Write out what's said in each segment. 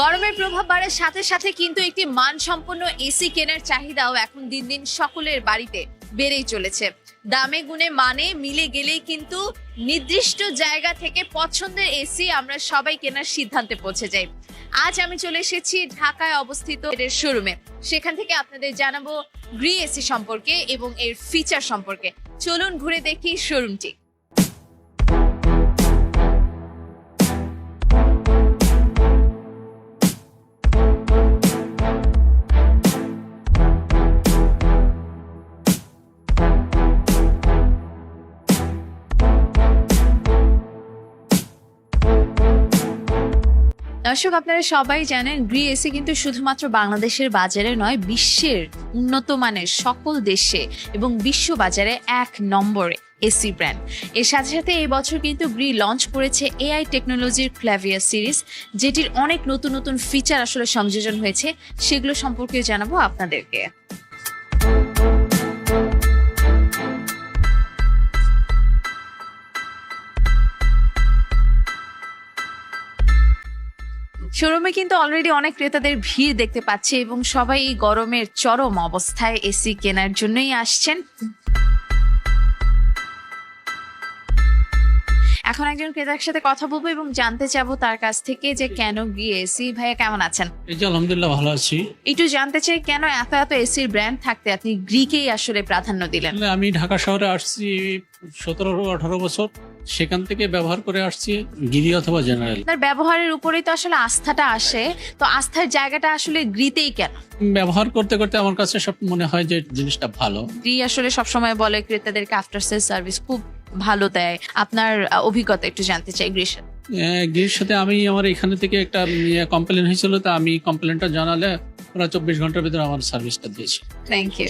গরমের প্রভাব বাড়ার সাথে সাথে কিন্তু একটি মানসম্পন্ন এসি কেনার চাহিদাও এখন দিন দিন সকলের বাড়িতে বেড়েই চলেছে। দামে গুণে মানে মিলে গেলেই কিন্তু নির্দিষ্ট জায়গা থেকে পছন্দের এসি আমরা সবাই কেনার সিদ্ধান্তে পৌঁছে যাই। আজ আমি চলে এসেছি ঢাকায় অবস্থিত এর শোরুমে। সেখান থেকে আপনাদের জানাব গ্রি এসি সম্পর্কে এবং এর ফিচার সম্পর্কে। চলুন ঘুরে দেখি শোরুমটি। দর্শক, আপনারা সবাই জানেন গ্রি এসি কিন্তু শুধুমাত্র বাংলাদেশের বাজারে নয়, বিশ্বের উন্নত মানের সকল দেশে এবং বিশ্ব বাজারে এক নম্বরে এসি ব্র্যান্ড এর সাথে সাথে এই বছর কিন্তু গ্রি লঞ্চ করেছে এআই টেকনোলজির ক্ল্যাভিয়া সিরিজ যেটির অনেক নতুন নতুন ফিচার আসলে সংযোজন হয়েছে। সেগুলো সম্পর্কে জানাব আপনাদেরকে। শোরুমে কিন্তু অলরেডি অনেক ক্রেতাদের ভিড় দেখতে পাচ্ছে এবং সবাই এই গরমের চরম অবস্থায় এসি কেনার জন্যই আসছেন। এখন একজন ক্রেতার সাথে কথা বলব এবং জানতে চাবো তার কাছ থেকে যে কেন গিয়ে এসি ভাইয়া কেমন আছেন? এই যে আলহামদুলিল্লাহ ভালো আছি। একটু জানতে চাই কেন এত এত এসির ব্র্যান্ড থাকতে আপনি গ্রিকেই আসলে প্রাধান্য দিলেন? আমি ঢাকা শহরে আসছি সতেরো আঠারো বছর। সেখান থেকে ব্যবহার করে আসছি গিরি অথবা জেনারেল। আপনার ব্যবহারের উপরেই তো আসলে আস্থাটা আসে। তো আস্থার জায়গাটা আসলে গ্রিতেই কেন? ব্যবহার করতে করতে আমার কাছে সব মনে হয় যে জিনিসটা ভালো। গ্রি আসলে সবসময় বলে ক্রেতাদেরকে আফটার সেল সার্ভিস খুব ভালো দেয়? আপনার অভিজ্ঞতা একটু জানতে চাই গ্রীষ্মের গ্রীষ্মের সাথে আমি আমার এখানে থেকে একটা কমপ্লেন হয়েছিল তা আমি কমপ্লেনটা জানালে ওরা চব্বিশ ঘণ্টার ভিতরে আমার সার্ভিসটা দিয়েছে। থ্যাংক ইউ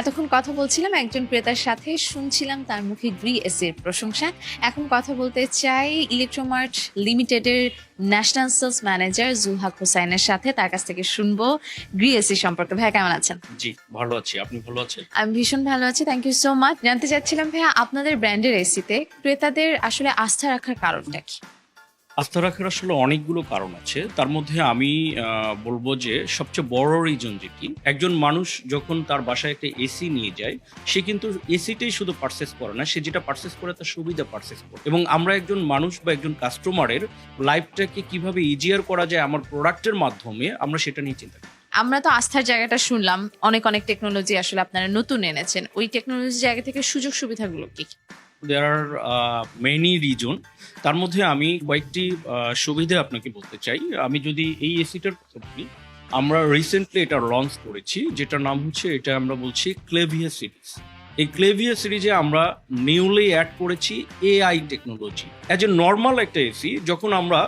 এতক্ষণ কথা বলছিলাম একজন ক্রেতার সাথে শুনছিলাম তার মুখে গ্রি এসির প্রশংসা। এখন কথা বলতে চাই ইলেকট্রোমার্ট লিমিটেডের ন্যাশনাল সেলস ম্যানেজার জুলহাক হোসাইনের সাথে তার কাছ থেকে শুনব গ্রি এসি সম্পর্কে। ভাইয়া কেমন আছেন? জি ভালো আছি। আপনি ভালো আছেন? আমি ভীষণ ভালো আছি থ্যাংক ইউ সো মাচ জানতে চাচ্ছিলাম ভাইয়া আপনাদের ব্র্যান্ডের এসিতে ক্রেতাদের আসলে আস্থা রাখার কারণটা কি? আস্থা রাখার আসলে অনেকগুলো কারণ আছে। তার মধ্যে আমি বলব যে সবচেয়ে বড় রিজন যেটি একজন মানুষ যখন তার বাসায় একটা এসি নিয়ে যায়, সে কিন্তু এসিটাই শুধু পারচেস করে না, সে যেটা পারচেস করে তার সুবিধা পারচেস করে। এবং আমরা একজন মানুষ বা একজন কাস্টমারের লাইফটাকে কীভাবে ইজিয়ার করা যায় আমার প্রোডাক্টের মাধ্যমে, আমরা সেটা নিয়ে চিন্তা করি। আমরা তো আস্থার জায়গাটা শুনলাম, অনেক অনেক টেকনোলজি আসলে আপনারা নতুন এনেছেন। ওই টেকনোলজি জায়গা থেকে সুযোগ সুবিধাগুলো কি? দেয়ার আর মেনি রিজন তার মধ্যে আমি কয়েকটি সুবিধে আপনাকে বলতে চাই। আমি যদি এই এসিটার কথা বলি, আমরা রিসেন্টলি এটা লঞ্চ করেছি, যেটার নাম হচ্ছে, এটা আমরা বলছি ক্লেভিয়া সিরিজ এই ক্লেভিয়া সিরিজে আমরা নিউলি অ্যাড করেছি AI technology as a normal একটা এসি যখন আমরা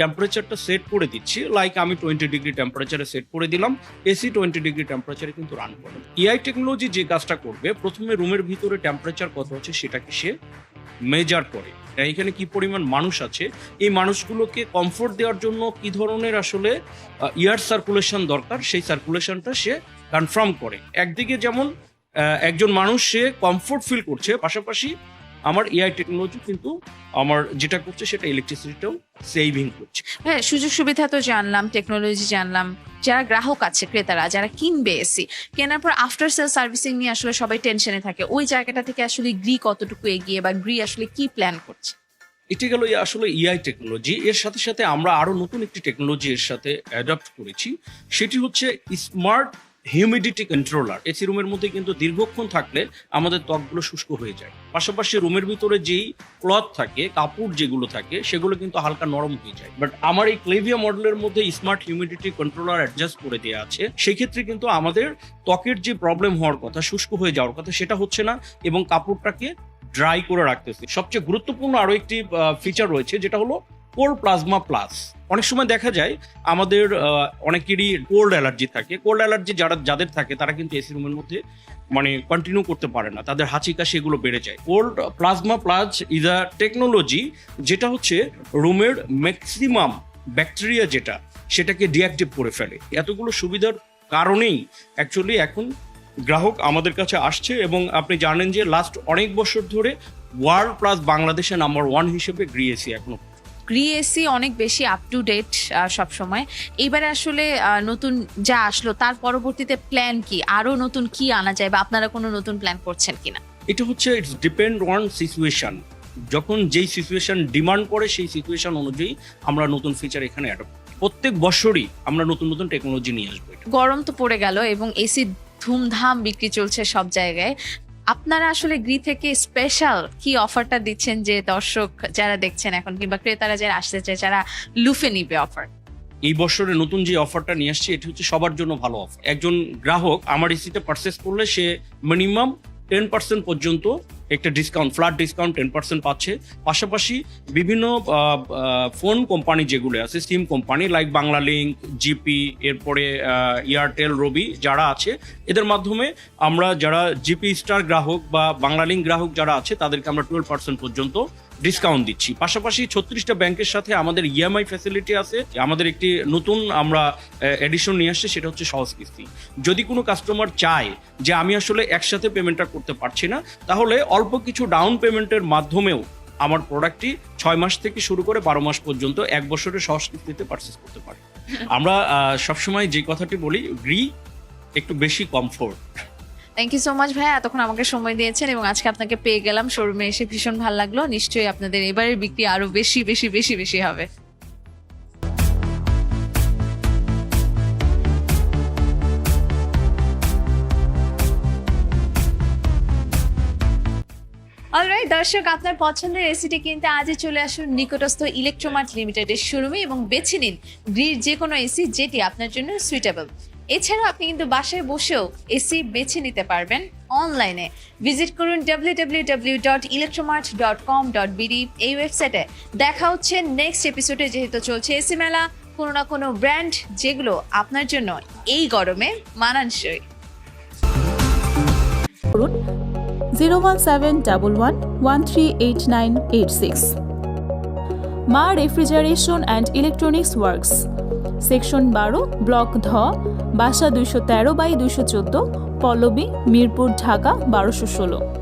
টেম্পারেচারটা সেট করে দিচ্ছি। লাইক আমি টোয়েন্টি ডিগ্রি টেম্পারেচারে সেট করে দিলাম। এসি টোয়েন্টি ডিগ্রি টেম্পারেচারে কিন্তু রান করে এআই টেকনোলজি যে কাজটা করবে, প্রথমে রুমের ভিতরে টেম্পারেচার কত আছে সেটাকে সে মেজার করে। এখানে কি পরিমাণ মানুষ আছে? এই মানুষগুলোকে কমফোর্ট দেওয়ার জন্য কি ধরনের আসলে ইয়ার সার্কুলেশন দরকার? সেই সার্কুলেশনটা সে কনফার্ম করে। একদিকে যেমন একজন মানুষ সে কমফোর্ট ফিল করছে, পাশাপাশি আমার এআই টেকনোলজি কিন্তু আমার যেটা করছে সেটা ইলেকট্রিসিটিটাও সেভিং করছে। হ্যাঁ সুযোগ সুবিধা তো জানলাম টেকনোলজি জানলাম। যারা গ্রাহক আছে ক্রেতারা যারা কিনবে এসি কেনার পর আফটার সেল সার্ভিসিং নিয়ে আসলে সবাই টেনশনে থাকে। ওই জায়গাটা থেকে আসলে গ্রি কতটুকু এগিয়ে বা গ্রি আসলে কি প্ল্যান করছে? এটি গেল আসলে ইআই টেকনোলজি এর সাথে সাথে আমরা আরও নতুন একটি টেকনোলজি এর সাথে অ্যাডাপ্ট করেছি। সেটি হচ্ছে স্মার্ট হিউমিডিটি কন্ট্রোলার এসি রুমের মধ্যে কিন্তু দীর্ঘক্ষণ থাকলে আমাদের ত্বকগুলো শুষ্ক হয়ে যায়। পাশাপাশি রুমের ভিতরে যেই ক্লথ থাকে, কাপড় যেগুলো থাকে, সেগুলো কিন্তু হালকা নরম হয়ে যায়। বাট আমার এই ক্লেভিয়া মডেলের মধ্যে স্মার্ট হিউমিডিটি কন্ট্রোলার অ্যাডজাস্ট করে দেওয়া আছে। সেক্ষেত্রে কিন্তু আমাদের ত্বকের যে প্রবলেম হওয়ার কথা, শুষ্ক হয়ে যাওয়ার কথা, সেটা হচ্ছে না এবং কাপড়টাকে ড্রাই করে রাখতেছে। সবচেয়ে গুরুত্বপূর্ণ আরও একটি ফিচার রয়েছে, যেটা হলো কোল্ড প্লাজমা প্লাস। অনেক সময় দেখা যায়, আমাদের অনেকেরই কোল্ড অ্যালার্জি থাকে। কোল্ড অ্যালার্জি যারা, যাদের থাকে, তারা কিন্তু এসি রুমের মধ্যে মানে কন্টিনিউ করতে পারে না। তাদের হাঁচি কাশি এগুলো বেড়ে যায়। Cold plasma plus is a technology যেটা হচ্ছে রুমের ম্যাক্সিমাম ব্যাকটেরিয়া যেটা, সেটাকে ডিঅ্যাক্টিভ করে ফেলে। এতগুলো সুবিধার কারণেই অ্যাকচুয়ালি এখন গ্রাহক আমাদের কাছে আসছে এবং আপনি জানেন যে লাস্ট অনেক বছর ধরে ওয়ার্ল্ড প্লাস বাংলাদেশে নাম্বার ওয়ান হিসেবে গ্রিয়েছি এখনও গ্রি এসি অনেক বেশি আপ টু ডেট সবসময়। এবারে আসলে নতুন যা আসলো তার পরবর্তীতে প্ল্যান কি? আরও নতুন কি আনা যায় বা আপনারা কোনো নতুন প্ল্যান করছেন কিনা? এটা হচ্ছে ইটস ডিপেন্ড অন সিচুয়েশন যখন যেই সিচুয়েশন ডিমান্ড করে সেই সিচুয়েশন অনুযায়ী আমরা নতুন ফিচার এখানে অ্যাড প্রত্যেক বছরই আমরা নতুন নতুন টেকনোলজি নিয়ে আসব গরম তো পড়ে গেল এবং এসি ধুমধাম বিক্রি চলছে সব জায়গায়। আপনারা আসলে গ্রি থেকে স্পেশাল কি অফারটা দিচ্ছেন যে দর্শক যারা দেখছেন এখন কিংবা ক্রেতারা যারা আসতে চায়, যারা লুফে নিবে অফার এই বছরে নতুন যে অফারটা নিয়ে আসছে, এটি হচ্ছে সবার জন্য ভালো অফার একজন গ্রাহক আমার এসিতে পারচেস করলে সে মিনিমাম টেন পার্সেন্ট পর্যন্ত একটা discount flat discount ten percent পাচ্ছে। পাশাপাশি বিভিন্ন ফোন কোম্পানি যেগুলো আছে SIM company like Banglalink GP এরপরে এয়ারটেল রবি যারা আছে, এদের মাধ্যমে আমরা যারা জিপি স্টার গ্রাহক বা বাংলা লিঙ্ক গ্রাহক যারা আছে, তাদেরকে আমরা টুয়েলভ পার্সেন্ট পর্যন্ত ডিসকাউন্ট দিচ্ছি। পাশাপাশি ছত্রিশটা ব্যাংকের সাথে আমাদের ইএমআই ফ্যাসিলিটি আছে আমাদের একটি নতুন আমরা এডিশন নিয়ে আসছি সেটা হচ্ছে সহজ কিস্তি। যদি কোনো কাস্টমার চায় যে আমি আসলে একসাথে পেমেন্টটা করতে পারছি না তাহলে অল্প কিছু ডাউন পেমেন্টের মাধ্যমেও আমার প্রোডাক্টটি ছয় মাস থেকে শুরু করে বারো মাস পর্যন্ত এক বছরের সহজ কিস্তিতে পারচেস করতে পারি। আমরা সবসময় যে কথাটি বলি গ্রি একটু বেশি comfort thank you so much ভাইয়া। এতক্ষণ আমাকে সময় দিয়েছেন এবং আজকে আপনাকে পেয়ে গেলাম। শোরুমে এসে ভীষণ ভালো লাগল। নিশ্চয়ই আপনাদের এবারের বিক্রি আরও বেশি বেশি বেশি বেশি হবে। অলরাইট দর্শক, আপনার পছন্দের এসিটি কিনতে আজই চলে আসুন নিকটস্থ ইলেকট্রোমার্ট লিমিটেডের শোরুমে এবং বেছে নিন গ্রির যে কোনো এসি যেটি আপনার জন্য সুইটেবল এছাড়াও আপনি কিন্তু বাসায় বসেও এসি বেছে নিতে পারবেন অনলাইনে। ভিজিট করুন বিডি এই ওয়েবসাইটে। দেখা হচ্ছে নেক্সট এপিসোডে যেহেতু চলছে এসি মেলা, কোনো না কোনো ব্র্যান্ড যেগুলো আপনার জন্য এই গরমে মানানসই। করুন zero one seven double one one three eight nine eight six Maa refrigeration and electronics works. Section বারো, ব্লক ধ, বাসা দুইশো তেরো বাই দুইশো চোদ্দ, পল্লবী, মিরপুর, ঢাকা, বারোশো ষোলো।